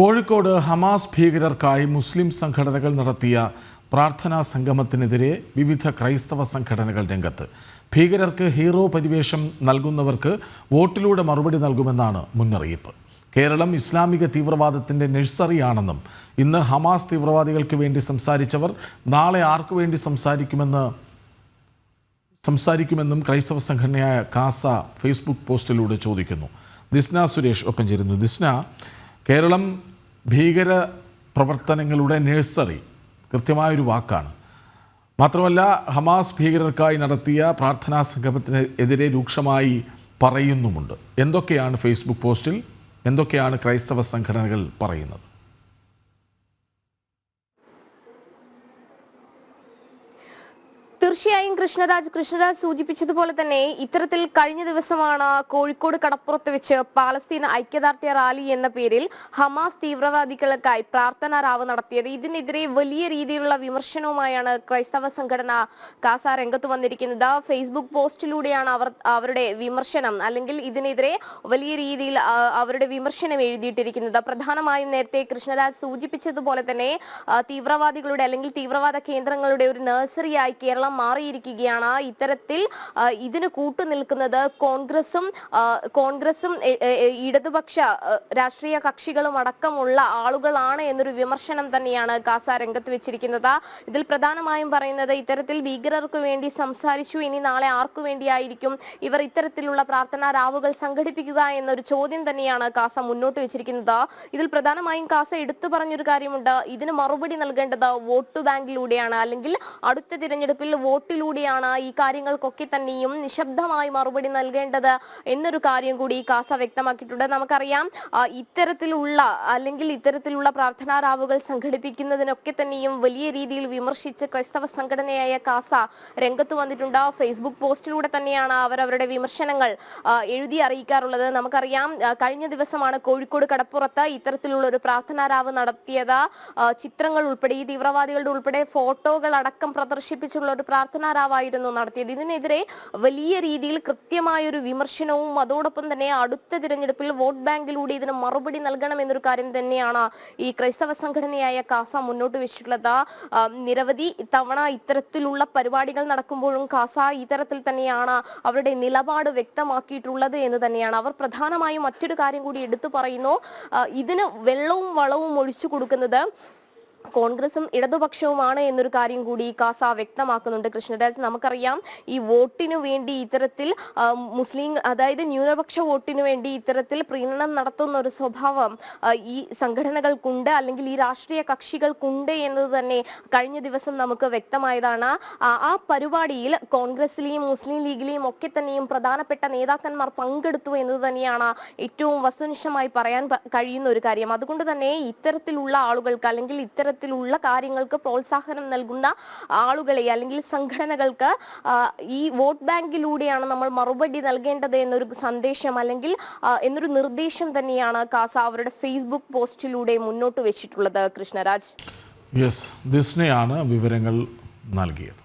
Kozhikode Hamas ഭീകരർക്കായി മുസ്ലിം സംഘടനകൾ നടത്തിയ പ്രാർത്ഥനാ സംഗമത്തിനെതിരെ വിവിധ ക്രൈസ്തവ സംഘടനകൾ രംഗത്ത്. ഭീകരർക്ക് ഹീറോ പരിവേഷം നൽകുന്നവർക്ക് വോട്ടിലൂടെ മറുപടി നൽകുമെന്നാണ് മുന്നറിയിപ്പ്. കേരളം ഇസ്ലാമിക തീവ്രവാദത്തിന്റെ നഴ്സറിയാണെന്നും ഇന്ന് ഹമാസ് തീവ്രവാദികൾക്ക് വേണ്ടി സംസാരിച്ചവർ നാളെ ആർക്കു വേണ്ടി സംസാരിക്കുമെന്ന് സംസാരിക്കുമെന്നും ക്രൈസ്തവ സംഘടനയായ കാസ ഫേസ്ബുക്ക് പോസ്റ്റിലൂടെ ചോദിക്കുന്നു. ദിസ്ന സുരേഷ് ഒപ്പം ചേരുന്നു ദിസ്ന കേരളം ഭീകര പ്രവർത്തനങ്ങളുടെ നഴ്സറി കൃത്യമായൊരു വാക്കാണ്. മാത്രമല്ല ഹമാസ് ഭീകരർക്കായി നടത്തിയ പ്രാർത്ഥനാ സംഗമത്തിനെതിരെ രൂക്ഷമായി പറയുന്നുമുണ്ട്. എന്തൊക്കെയാണ് ഫേസ്ബുക്ക് പോസ്റ്റിൽ? എന്തൊക്കെയാണ് ക്രൈസ്തവ സംഘടനകൾ പറയുന്നത്? തീർച്ചയായും കൃഷ്ണരാജ് കൃഷ്ണരാജ് സൂചിപ്പിച്ചതുപോലെ തന്നെ ഇത്തരത്തിൽ കഴിഞ്ഞ ദിവസമാണ് കോഴിക്കോട് കടപ്പുറത്ത് വെച്ച് പാലസ്തീൻ ഐക്യദാർഢ്യ റാലി എന്ന പേരിൽ ഹമാസ് തീവ്രവാദികൾക്കായി പ്രാർത്ഥനാ റാവ് നടത്തിയത്. ഇതിനെതിരെ വലിയ രീതിയിലുള്ള വിമർശനവുമായാണ് ക്രൈസ്തവ സംഘടന കാസ രംഗത്ത് വന്നിരിക്കുന്നത്. ഫേസ്ബുക്ക് പോസ്റ്റിലൂടെയാണ് അവർ അവരുടെ വിമർശനം അല്ലെങ്കിൽ ഇതിനെതിരെ വലിയ രീതിയിൽ അവരുടെ വിമർശനം എഴുതിയിട്ടിരിക്കുന്നത്. പ്രധാനമായും നേരത്തെ കൃഷ്ണരാജ് സൂചിപ്പിച്ചതുപോലെ തന്നെ തീവ്രവാദികളുടെ അല്ലെങ്കിൽ തീവ്രവാദ കേന്ദ്രങ്ങളുടെ ഒരു നഴ്സറിയായി കേരളം മാറിയിരിക്കുകയാണ്. ഇത്തരത്തിൽ ഇതിന് കൂട്ടുനിൽക്കുന്നത് കോൺഗ്രസും കോൺഗ്രസും ഇടതുപക്ഷ രാഷ്ട്രീയ കക്ഷികളും അടക്കമുള്ള ആളുകളാണ് എന്നൊരു വിമർശനം തന്നെയാണ് കാസ രംഗത്ത് വെച്ചിരിക്കുന്നത്. ഇതിൽ പ്രധാനമായും പറയുന്നത് ഇത്തരത്തിൽ ഭീകരർക്ക് വേണ്ടി സംസാരിച്ചു ഇനി നാളെ ആർക്കു വേണ്ടിയായിരിക്കും ഇവർ ഇത്തരത്തിലുള്ള പ്രാർത്ഥനാ രാവുകൾ സംഘടിപ്പിക്കുക എന്നൊരു ചോദ്യം തന്നെയാണ് കാസ മുന്നോട്ട് വെച്ചിരിക്കുന്നത്. ഇതിൽ പ്രധാനമായും കാസ എടുത്തു പറഞ്ഞൊരു കാര്യമുണ്ട്. ഇതിന് മറുപടി നൽകേണ്ടത് വോട്ട് ബാങ്കിലൂടെയാണ്. അല്ലെങ്കിൽ അടുത്ത തിരഞ്ഞെടുപ്പിൽ വോട്ടിലൂടെയാണ് ഈ കാര്യങ്ങൾക്കൊക്കെ തന്നെയും നിശബ്ദമായി മറുപടി നൽകേണ്ടത് എന്നൊരു കാര്യം കൂടി കാസ വ്യക്തമാക്കിയിട്ടുണ്ട്. നമുക്കറിയാം ഇത്തരത്തിലുള്ള അല്ലെങ്കിൽ ഇത്തരത്തിലുള്ള പ്രാർത്ഥനാ റാവുകൾ സംഘടിപ്പിക്കുന്നതിനൊക്കെ തന്നെയും വലിയ രീതിയിൽ വിമർശിച്ച് ക്രൈസ്തവ സംഘടനയായ കാസ രംഗത്ത് വന്നിട്ടുണ്ട്. ഫേസ്ബുക്ക് പോസ്റ്റിലൂടെ തന്നെയാണ് അവർ അവരുടെ വിമർശനങ്ങൾ എഴുതി അറിയിക്കാറുള്ളത്. നമുക്കറിയാം കഴിഞ്ഞ ദിവസമാണ് കോഴിക്കോട് കടപ്പുറത്ത് ഇത്തരത്തിലുള്ള ഒരു പ്രാർത്ഥനാ റാവ് നടത്തിയത്. ചിത്രങ്ങൾ ഉൾപ്പെടെ ഈ തീവ്രവാദികളുടെ ഉൾപ്പെടെ ഫോട്ടോകൾ അടക്കം പ്രദർശിപ്പിച്ചുള്ള ഒരു പ്രാർത്ഥനാ റാവായിരുന്നു നടത്തിയത്. ഇതിനെതിരെ വലിയ രീതിയിൽ കൃത്യമായ ഒരു വിമർശനവും അതോടൊപ്പം തന്നെ അടുത്ത തിരഞ്ഞെടുപ്പിൽ വോട്ട് ബാങ്കിലൂടെ ഇതിന് മറുപടി നൽകണം എന്നൊരു കാര്യം തന്നെയാണ് ഈ ക്രൈസ്തവ സംഘടനയായ കാസ മുന്നോട്ട് വെച്ചിട്ടുള്ളത്. നിരവധി തവണ ഇത്തരത്തിലുള്ള പരിപാടികൾ നടക്കുമ്പോഴും കാസ ഇത്തരത്തിൽ തന്നെയാണ് അവരുടെ നിലപാട് വ്യക്തമാക്കിയിട്ടുള്ളത് എന്ന് തന്നെയാണ്. അവർ പ്രധാനമായും മറ്റൊരു കാര്യം കൂടി എടുത്തു പറയുന്നു. ഇതിന് വെള്ളവും വളവും ഒഴിച്ചു കൊടുക്കുന്നത് കോൺഗ്രസും ഇടതുപക്ഷവുമാണ് എന്നൊരു കാര്യം കൂടി കാസ വ്യക്തമാക്കുന്നുണ്ട്. കൃഷ്ണരാജ് നമുക്കറിയാം ഈ വോട്ടിനു വേണ്ടി ഇത്തരത്തിൽ മുസ്ലിം അതായത് ന്യൂനപക്ഷ വോട്ടിനു വേണ്ടി ഇത്തരത്തിൽ പ്രീണനം നടത്തുന്ന ഒരു സ്വഭാവം ഈ സംഘടനകൾക്കുണ്ട് അല്ലെങ്കിൽ ഈ രാഷ്ട്രീയ കക്ഷികൾക്കുണ്ട് എന്നത് തന്നെ കഴിഞ്ഞ ദിവസം നമുക്ക് വ്യക്തമായതാണ്. ആ പരിപാടിയിൽ കോൺഗ്രസിലെയും മുസ്ലിം ലീഗിലെയും ഒക്കെ തന്നെയും പ്രധാനപ്പെട്ട നേതാക്കന്മാർ പങ്കെടുത്തു എന്നത് തന്നെയാണ് ഏറ്റവും വസ്തുനിഷ്ഠമായി പറയാൻ കഴിയുന്ന ഒരു കാര്യം. അതുകൊണ്ട് തന്നെ ഇത്തരത്തിലുള്ള ആളുകൾക്ക് അല്ലെങ്കിൽ ഇത്തരത്തിലുള്ള കാര്യങ്ങൾക്ക് പ്രോത്സാഹനം നൽകുന്ന ആളുകളെ അല്ലെങ്കിൽ സംഘടനകൾക്ക് ഈ വോട്ട് ബാങ്കിലൂടെയാണ് നമ്മൾ മറുപടി നൽകേണ്ടത് എന്നൊരു സന്ദേശം അല്ലെങ്കിൽ എന്നൊരു നിർദ്ദേശം തന്നെയാണ് കാസ അവരുടെ ഫേസ്ബുക്ക് പോസ്റ്റിലൂടെ മുന്നോട്ട് വെച്ചിട്ടുള്ളത് കൃഷ്ണരാജ്. യെസ് ദിസ്നയാണ് വിവരങ്ങൾ നൽകിയത്.